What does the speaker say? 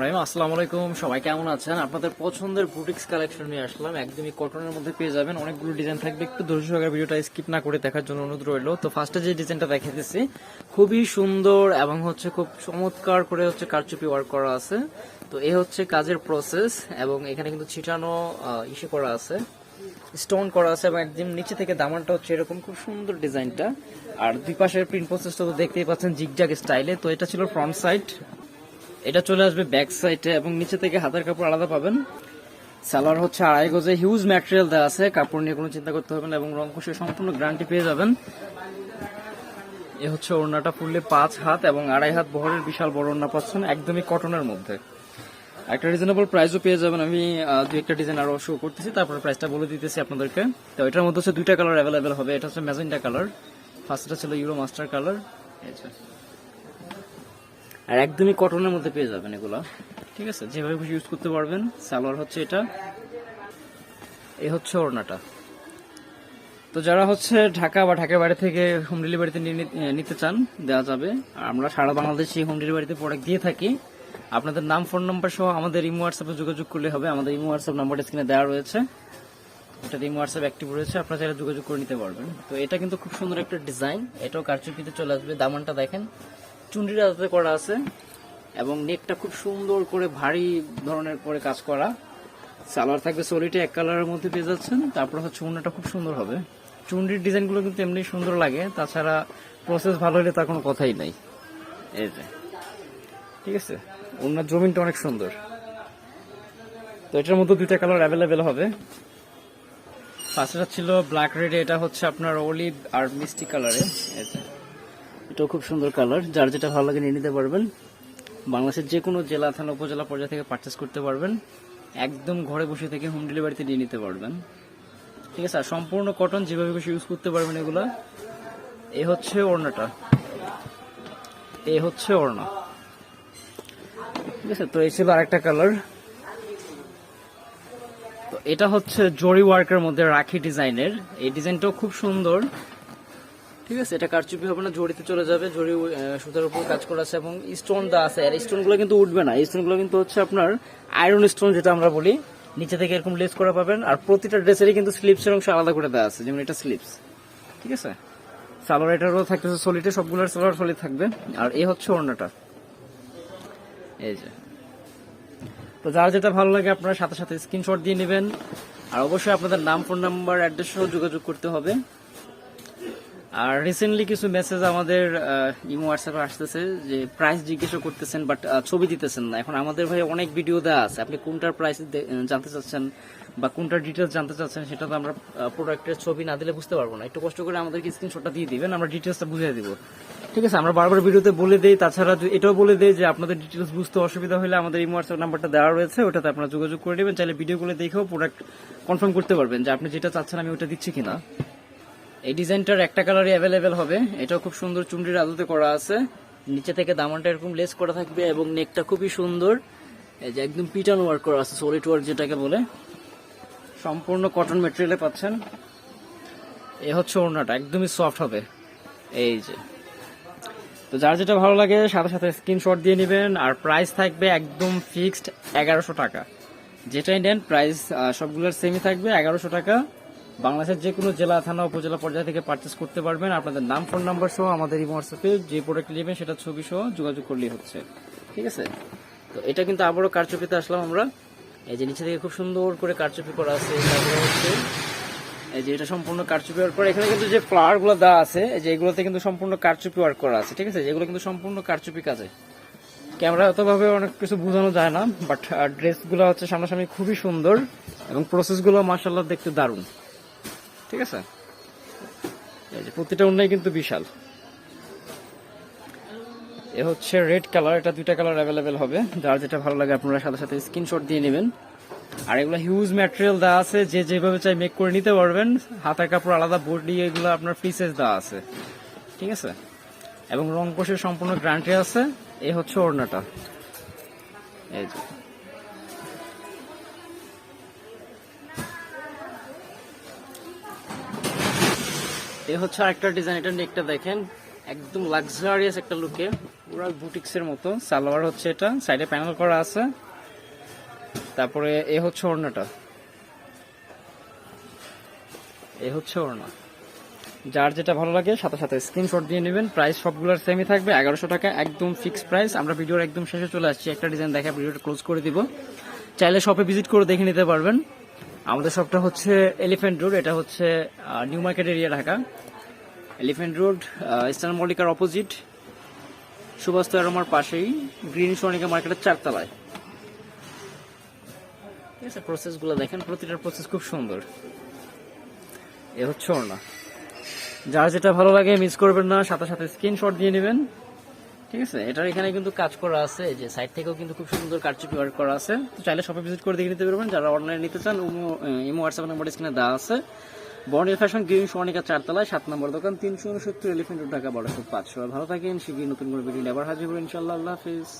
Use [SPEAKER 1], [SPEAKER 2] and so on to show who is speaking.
[SPEAKER 1] রহিম। আসসালামু আলাইকুম। সবাই কেমন আছেন? আপনাদের পছন্দের কালেকশন নিয়ে একদমই কটনের মধ্যে পেয়ে যাবেন। অনেকগুলো ডিজাইন থাকবে। স্কিপ না করে দেখার জন্য অনুরোধ তো ফার্স্টে যে খুবই সুন্দর এবং হচ্ছে খুব চমৎকার করে হচ্ছে কারচুপি ওয়ার্ক করা আছে। তো এ হচ্ছে কাজের প্রসেস এবং এখানে কিন্তু ছিটানো ইসে করা আছে স্টোন করা আছে এবং একদম নিচে থেকে দামানটা হচ্ছে এরকম খুব সুন্দর ডিজাইনটা। আর দুই পাশের প্রিন্ট প্রসেসটা তো দেখতেই পাচ্ছেন জিগজাগ স্টাইলে তো এটা ছিল ফ্রন্ট সাইড এটা চলে আসবে ব্যাক সাইডে এবং নিচে থেকে হাতের কাপড় আলাদা পাবেন। সালোয়ার হচ্ছে আড়াই গজে হিউজ ম্যাটেরিয়াল দেওয়া আছে, কাপড় নিয়ে কোনো চিন্তা করতে হবে না এবং রং কষে সম্পূর্ণ গ্যারান্টি পেয়ে যাবেন। এ হচ্ছে ওড়নাটা ফুললে পাঁচ হাত এবং আড়াই হাত বহরের বিশাল বড় ওড়না পাচ্ছেন একদমই কটনের মধ্যে। একটা রিজনেবল প্রাইসও পেয়ে যাবেন। আমি দু একটা ডিজাইন আরও শো করতেছি, তারপরে প্রাইসটা বলে দিতেছি আপনাদেরকে। তো এটার মধ্যে হচ্ছে দুইটা কালার অ্যাভেলেবেল হবে। এটা হচ্ছে ম্যাজেন্টা কালার ফার্স্টটা ছিল ইউরো মাস্টার কালার আর একদমই কটনের মধ্যে পেয়ে যাবেন এগুলো। ঠিক আছে, যেভাবে খুশি ইউজ করতে পারবেন। সালোয়ার হচ্ছে এটা। এই হচ্ছে ওড়নাটা। তো যারা হচ্ছে ঢাকা বা ঢাকার বাইরে থেকে হোম ডেলিভারিতে নিতে চান দেওয়া যাবে। আর আমরা সারা বাংলাদেশে হোম ডেলিভারিতে প্রোডাক্ট দিয়ে থাকি। আপনাদের নাম ফোন নাম্বার সহ আমাদের ইমো হোয়াটসঅ্যাপে যোগাযোগ করলে হবে। আমাদের ইমো হোয়াটসঅ্যাপ নাম্বারটা স্ক্রিনে দেওয়া রয়েছে। এটা ইমো হোয়াটসঅ্যাপ অ্যাক্টিভ রয়েছে। আপনারা চাইলে যোগাযোগ করে নিতে পারবেন। তো এটা কিন্তু খুব সুন্দর একটা ডিজাইন এটাও কারচুপিতে চলে আসবে। দামানটা দেখেন। চুন্ডির আদাতে করা আছে এবং নেকটা খুব সুন্দর করে ভারী ধরনের করে কাজ করা। সালোয়ার থাকবে সলিটে এক কালারের মধ্যে পেয়ে যাচ্ছেন। তারপর হচ্ছে উন্নাটা খুব সুন্দর হবে। চুন্ডির ডিজাইনগুলো কিন্তু এমনি সুন্দর লাগে। তাছাড়া প্রসেস ভালো হলে তার কোনো কথাই নাই। যে। ঠিক আছে? ওনার জমিনটা অনেক সুন্দর। তো এটার মধ্যে দুইটা কালার অ্যাভেলেবেল হবে। ফার্স্টটা ছিল ব্ল্যাক রেড এটা হচ্ছে আপনার অলিভ আর মিষ্টি কালারে যে। এটাও খুব সুন্দর কালার যার যেটা ভালো লাগে নিয়ে নিতে পারবেন। বাংলাদেশের যে কোনো জেলা, থানা, উপজেলা পর্যায়ে থেকে পারচেস করতে পারবেন। একদম ঘরে বসে থেকে হোম ডেলিভারিতে নিয়ে নিতে পারবেন। ঠিক আছে, আর সম্পূর্ণ কটন যেভাবে খুশি ইউজ করতে পারবেন এগুলো, এ হচ্ছে ওড়নাটা। এ হচ্ছে ওড়না। ঠিক আছে, তো এই ছিল আরেকটা কালার তো এটা হচ্ছে জরি ওয়ার্কের মধ্যে রাখি ডিজাইনের এই ডিজাইনটাও খুব সুন্দর। ঠিক আছে? এটা কারচুপি হবে না জড়িতে চলে যাবে আহ, সুতার উপর কাজ করা আছে এবং স্টোন দা আছে। আর স্টোনগুলো কিন্তু উঠবে না। এই স্টোনগুলো কিন্তু হচ্ছে আপনার আয়রন স্টোন যেটা আমরা বলি। নিচে থেকে এরকম লেস করা পাবেন। আর প্রতিটা ড্রেসেরই কিন্তু স্লিপস এর অংশ আলাদা করে দেওয়া আছে যেমন এটা স্লিপস ঠিক আছে? সালোয়ার এটারও থাকতেছে সলিটে সবগুলোর সালোয়ার সলিড থাকবে। আর এই হচ্ছে ওড়নাটা। এই যে। তো যার যেটা ভালো লাগে আপনারা সাথে সাথে স্ক্রিনশট দিয়ে নেবেন। আর অবশ্যই আপনাদের নাম ফোন নাম্বার অ্যাড্রেস সহ যোগাযোগ করতে হবে। আর রিসেন্টলি কিছু মেসেজ আমাদের ইমো হোয়াটসঅ্যাপে আসতেছে যে প্রাইস জিজ্ঞাসা করতেছেন বাট ছবি দিতেছেন না। এখন আমাদের ভাই অনেক ভিডিও দেওয়া আছে। আপনি কোনটার প্রাইস জানতে চাচ্ছেন বা কোনটার ডিটেলস জানতে চাচ্ছেন সেটা তো আমরা প্রোডাক্টের ছবি না দিলে বুঝতে পারব না। একটু কষ্ট করে আমাদেরকে স্ক্রিনশটটা দিয়ে দিবেন, আমরা ডিটেলসটা বুঝিয়ে দিব। ঠিক আছে, আমরা বারবার ভিডিওতে বলে দেই, তাছাড়া এটাও বলে দেই যে আপনাদের ডিটেলস বুঝতে অসুবিধা হলে আমাদের ইমো হোয়াটসঅ্যাপ নাম্বারটা দেওয়া রয়েছে, ওটাতে আপনারা যোগাযোগ করে নেবেন। চাইলে ভিডিওগুলো দেখেও প্রোডাক্ট কনফার্ম করতে পারবেন যে আপনি যেটা চাচ্ছেন আমি ওটা দিচ্ছি কিনা। এই ডিজাইনটার একটা কালারই অ্যাভেলেবেল হবে। এটাও খুব সুন্দর চুন্ডির আদতে করা আছে। নিচে থেকে দামানটা এরকম লেস করা থাকবে এবং নেকটা খুবই সুন্দর। এই যে একদম পিটান ওয়ার্ক করা আছে সলিড ওয়ার্ক যেটাকে বলে। সম্পূর্ণ কটন মেটেরিয়ালে পাচ্ছেন। এ হচ্ছে ওড়নাটা, একদমই সফট হবে। এই যে। তো যার যেটা ভালো লাগে, সাথে সাথে স্ক্রিনশট দিয়ে নেবেন। আর প্রাইস থাকবে একদম ফিক্সড এগারোশো টাকা। যেটাই নেন প্রাইস সবগুলোর সেমই থাকবে, এগারোশো টাকা। বাংলাদেশের যে কোনো জেলা, থানা, উপজেলা পর্যায় থেকে পারচেস করতে পারবেন। আপনাদের নাম ফোন নাম্বার সহ আমাদের এই হোয়াটসঅ্যাপে যে প্রোডাক্ট নেবেন সেটা ছবি সহ যোগাযোগ করলেই হচ্ছে। ঠিক আছে? তো এটা কিন্তু আবারও কারচুপিতে আসলাম আমরা। এই যে নিচে থেকে খুব সুন্দর করে কারচুপি করা আছে হচ্ছে এই যে এটা সম্পূর্ণ কারচুপি ওয়ার্ক করা এখানে কিন্তু যে ফ্লাওয়ারগুলো দেওয়া আছে যে এগুলোতে কিন্তু সম্পূর্ণ কারচুপি ওয়ার্ক করা আছে। ঠিক আছে? যেগুলো কিন্তু সম্পূর্ণ কারচুপি কাজে। ক্যামেরা অতভাবে অনেক কিছু বোঝানো যায় না বাট ড্রেসগুলো হচ্ছে সামনাসামনি খুবই সুন্দর এবং প্রসেসগুলো মার্শাল্লাহ দেখতে দারুণ। ঠিক আছে? প্রতিটা অন্যায় কিন্তু বিশাল। এ হচ্ছে রেড কালার এটা দুইটা কালার অ্যাভেলেবেল হবে। যার যেটা ভালো লাগে আপনারা সাথে সাথে স্ক্রিনশট দিয়ে নেবেন। আর এগুলো হিউজ ম্যাটেরিয়াল দেওয়া আছে, যে যেভাবে চাই মেক করে নিতে পারবেন। হাতের কাপড়, আলাদা বডি এগুলো আপনার ফ্রিসেস দেওয়া আছে। ঠিক আছে? এবং রং কোষের সম্পূর্ণ গ্যারান্টি আছে। এ হচ্ছে ওড়নাটা। এই যে। এই হচ্ছে আরেকটা ডিজাইন এটা নেকটা দেখেন, একদম লাক্সারিয়াস একটা লুকে পুরো বুটিক্সের মতো, সালোয়ার হচ্ছে এটা সাইডে প্যানেল করা আছে। তারপরে এ হচ্ছে ওড়নাটা। এ হচ্ছে ওড়না। যার যেটা ভালো লাগে, সাথে সাথে স্ক্রিনশট দিয়ে নেবেন। প্রাইস সবগুলোর সেমই থাকবে, এগারোশো টাকা, একদম ফিক্স প্রাইস আমরা ভিডিওর একদম শেষে চলে আসছি। একটা ডিজাইন দেখা ভিডিওটা ক্লোজ করে দিব। চাইলে শপে ভিজিট করে দেখে নিতে পারবেন। আমাদের শপটা হচ্ছে এলিফ্যান্ট রোড এটা হচ্ছে new market area Dhaka. Elephant road eastern মল্লিকার opposite Subhash আমার পাশেই গ্রিন সোনিকা মার্কেটের চারতলায়। ঠিক আছে প্রসেসগুলো দেখেন প্রতিটার প্রসেস খুব সুন্দর। এ হচ্ছে ওড়না। যার যেটা ভালো লাগে মিস করবেন না, সাথে সাথে স্ক্রিনশট দিয়ে নেবেন। ঠিক আছে? এটার এখানে কিন্তু কাজ করা আছে যে সাইড থেকেও কিন্তু খুব সুন্দর কারচুপি ওয়ার্ক করা আছে। তো চাইলে শপে ভিজিট করে দেখে নিতে পারবেন। যারা অনলাইনে নিতে চান ইমো হোয়াটসঅ্যাপ নাম্বার স্ক্রিনে দেওয়া আছে। বর্ণিল ফ্যাশন গ্রিন সোনিকা চারতলায়, সাত নম্বর দোকান, তিনশো উনসত্তর এলিফেন্ট রোড ঢাকা বারোশো পাঁচশো ভালো থাকেন শিগগির নতুন করে ভিডিও আবার হাজির হব ইনশাল্লাহ আল্লাহ হাফিজ।